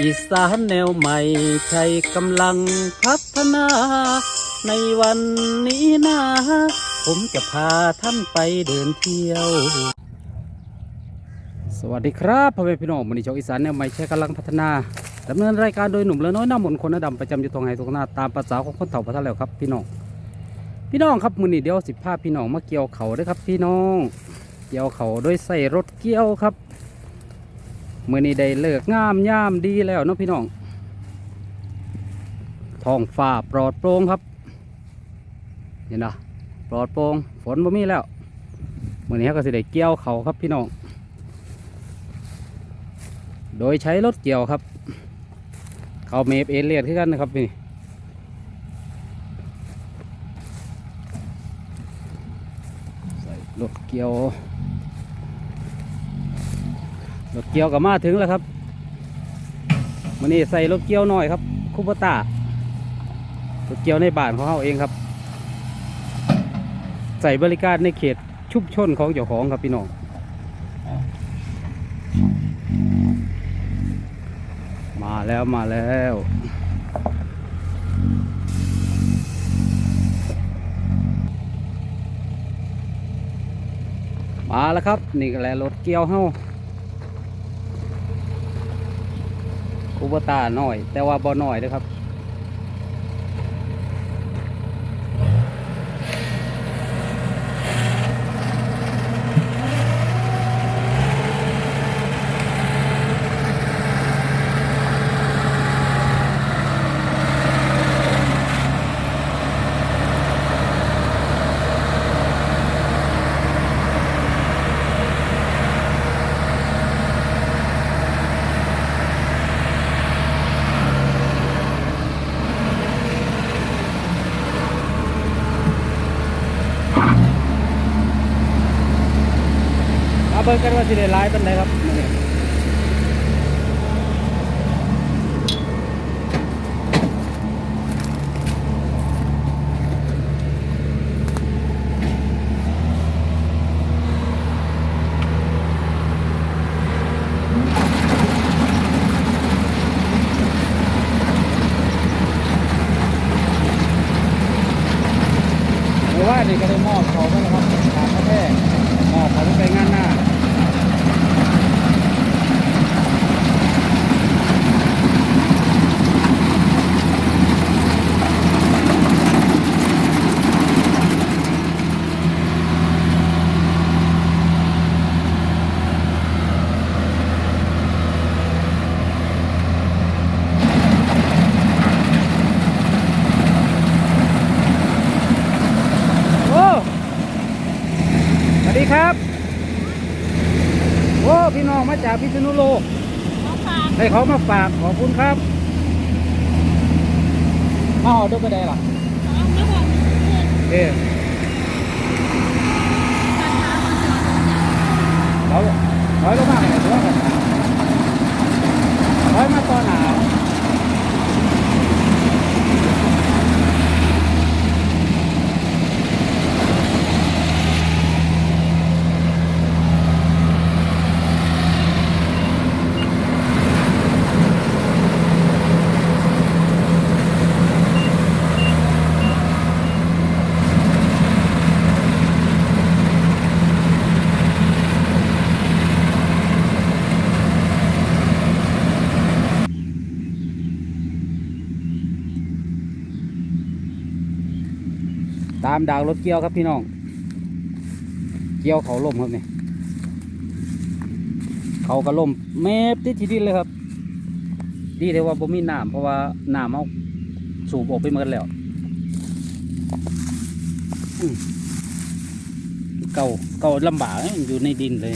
อีสานแนวใหม่ใช้กำลังพัฒนา ในวันนี้นะ ผมจะพาท่านไปเดินเที่ยว สวัสดีครับพ่อแม่พี่น้องมันนี้ชาวอีสานแนวใหม่ใช้กำลังพัฒนาดำเนินรายการโดยหนุ่มและน้อยหน้ามนคนหน้าดำประจำอยู่ตรงไหนตรงหน้าตามภาษาของคนเฒ่าพระท่านแล้วครับพี่น้องพี่น้องครับมือนี้เดียวสิพาพี่น้องมาเกี่ยวเขาเด้วยครับ พี่น้อง เกี่ยวเขาโดยใส่รถเกี่ยวครับ มื่อนี้ได้เลิกงามย่ามดีแล้วเนาะพี่น้องท้องฟ้าปลอดโปร่งครับ เห็นนะปลอดโปร่งฝนบ่มีแล้วมื่อนี้ก็สิได้เกี่ยวเขาครับพี่น้อง โดยใช้รถเกี่ยวครับ เขาเมฟเอเลียดขึ้นกันนะครับนี่รถเกี่ยว รถเกี่ยวก็มาถึงแล้วครับวันนี้ใส่รถเกี่ยวหน่อยครับคูปตารถเกี่ยวในบ้านของเขาเองครับ ใส่บริการในเขตชุมชนของเจ้าของครับพี่น้องมาแล้วมาแล้วมาแล้วครับ นี่ก็แหละรถเกี่ยวเฮา คูบ ตาหน่อย แต่ว่าบ่น้อยนะครับ เอาเบิ่งกันว่าสิได้หลายปานใดครับมื้อนี้เมื่อวานนี่ก็ได้มอบเขาไปแล้วครับทางประเทศมอบเขาไปงานหน้า โอ้ สวัสดีครับ โอ้ พี่น้องมาจากพิษณุโลกให้เขามาฝากขอบคุณครับมาหอดูไปได้หรอเอ๊เราถอยลงมาเลยถอยมาถอยมาตอนหนาว ตามดาวรถเกี่ยวครับพี่น้อง เกี่ยวเขาล่มครับนี่เขาก็ล่มแมบติดทีดินเลยครับ ดีแต่ว่าบ่มีน้ำเพราะว่าน้ำเอาสูบออกไปหมดแล้วเก่าเก่าลำบากอยู่ในดินเลย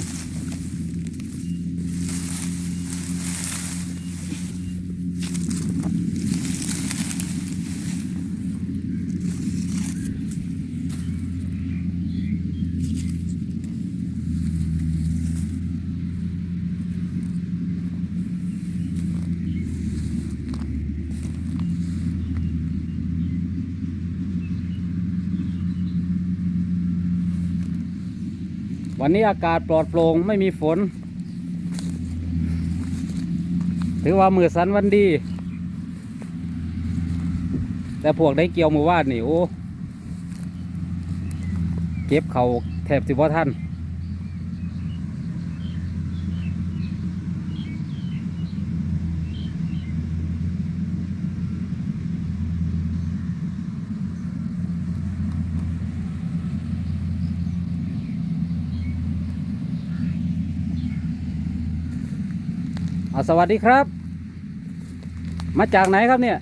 วันนี้อากาศปลอดโปร่งไม่มีฝน ถือว่ามือสันวันดี แต่พวกได้เกี่ยวมือวาดนี่โอ้เก็บเขาแถบสิบ่ท่าน เอาสวัสดีครับ มาจากไหนครับเนี่ย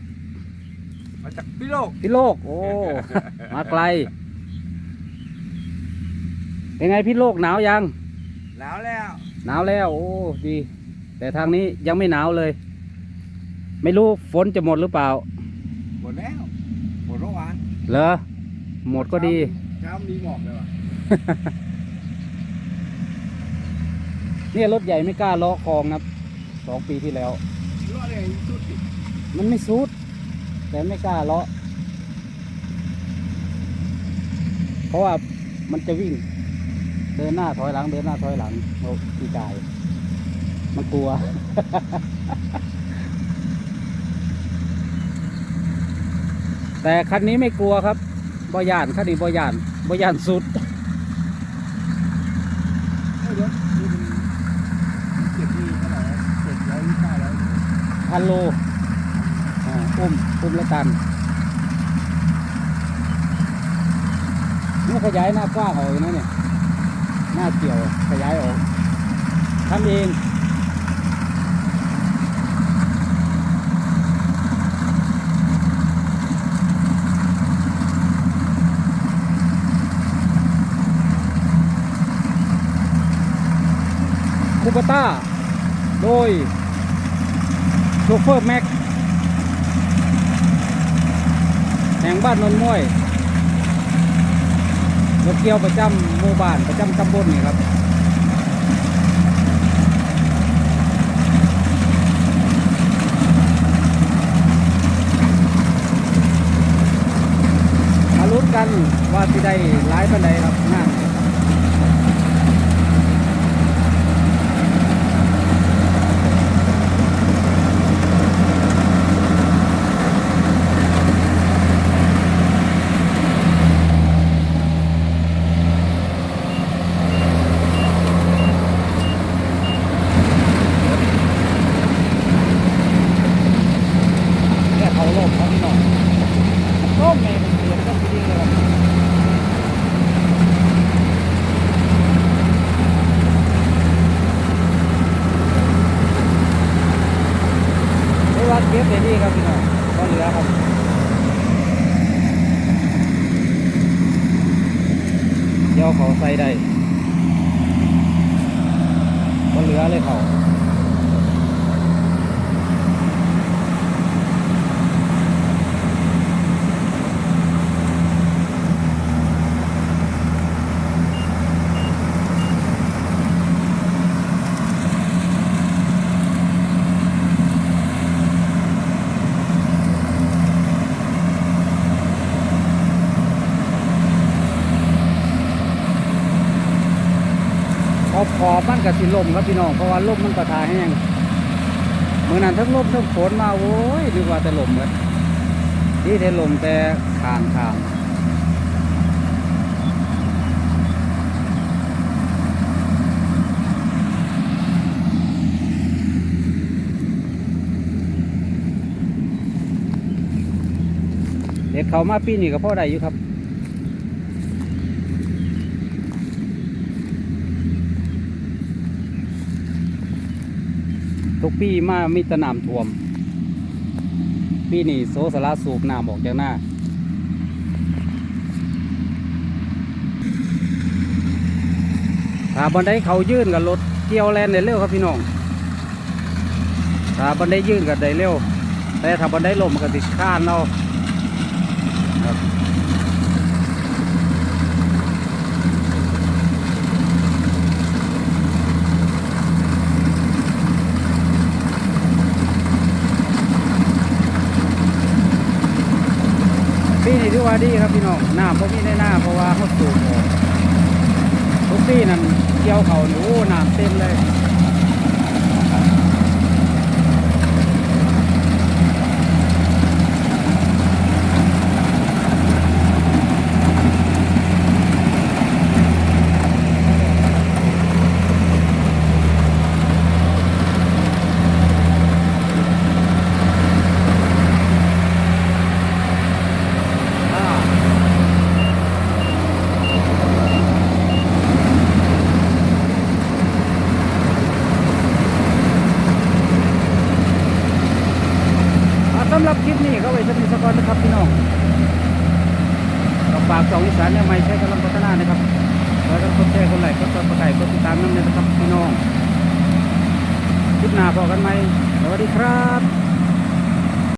มาจากพิโลกพี่โลก โอ้ มาไกล เป็นไงพี่โลกหนาวยัง หนาวแล้ว หนาวแล้ว โอ้ ดี แต่ทางนี้ยังไม่หนาวเลย ไม่รู้ฝนจะหมดหรือเปล่า หมดแล้ว หมดเมื่อวาน เหรอ หมดก็ดีเช้ามีหมอกเลยว่ะเนี่ยรถใหญ่ไม่กล้าล้อคลองครับ สองปีที่แล้ว รอดเลยสุดดิมันไม่ซูดแต่ไม่กล้าเลาะ เพราะว่ามันจะวิ่ง เดินหน้าถอยหลัง เดินหน้าถอยหลังโอ้พี่กาย มันกลัว แต่คันนี้ไม่กลัวครับบอยานคันนี้บอยานบอยานสุด เฮ้ยเดี๋ยวนี่มันเจ็ดที่เท่าไหร่วะเจ็ดร้อยยี่สิบห้าร้อย พันโลอ่าอุ้มอุ้มละตันนี่ขยายหน้ากว้างออกอีกนะเนี่ย หน้าเกี่ยวขยายออกทำเองคูปต้า โดยโช เฟอร์แม็กแห่งบ้านนนม้วยรถเกี่ยวประจำหมู่บ้านประจำตำบลนี่ครับมาลุ้นกันว่าสิได้หลายปันใดครับงานเนี่ยเขาโลกเขาพี่น้องต้มเองเสียงก็ดีเลยครับไม่ว่าเก็บได้ดีครับพี่น้องก็เหลือครับ เดี๋ยวเขาใส่ได้วันเหลือเลยเขา ขอบ กับสิลมครับพี่น้องเพราะว่าลมมันกระทาแห้งเมื่อนั้นทั้งลมทั้งฝนมาโอ้ยนึกว่าแต่ลมเลยที่ได้ลมแต่ขางขางเด็กเขามาปีนี้ก็พ่อได้อยู่ครับ ทุกปีมามีตะน้ำท่วม ปีนี้โซสลาสูบน้ำออกจากหน้าถ้าบันไดเขายื่นกับรถเกี่ยวแลนได้เร็วครับพี่น้องถ้าบันไดยื่นกับได้เร็ว แต่ถ้าบันไดลมมันก็ติดข้านเราครับ นี่ถือว่าดีครับพี่น้องหน้าพวกนี้ได้หน้าเพราะว่าเขาสูบทุกปีนั่นเกี่ยวเขาหนูหน้ำเต็มเลย รับคลิปนี้ก็ไว้สำหรัสกอนนะครับพี่น้องฝากสองอีสานเนี่ยไม่ใช่กำลังพัฒนานะครับแล้วก็กนแชร์คนไหลก็กดประไก่ก็ติดตามน้ำเนี่ยนะครับพี่น้องคลิปหน้าพอกันไหมสวัสดีครับ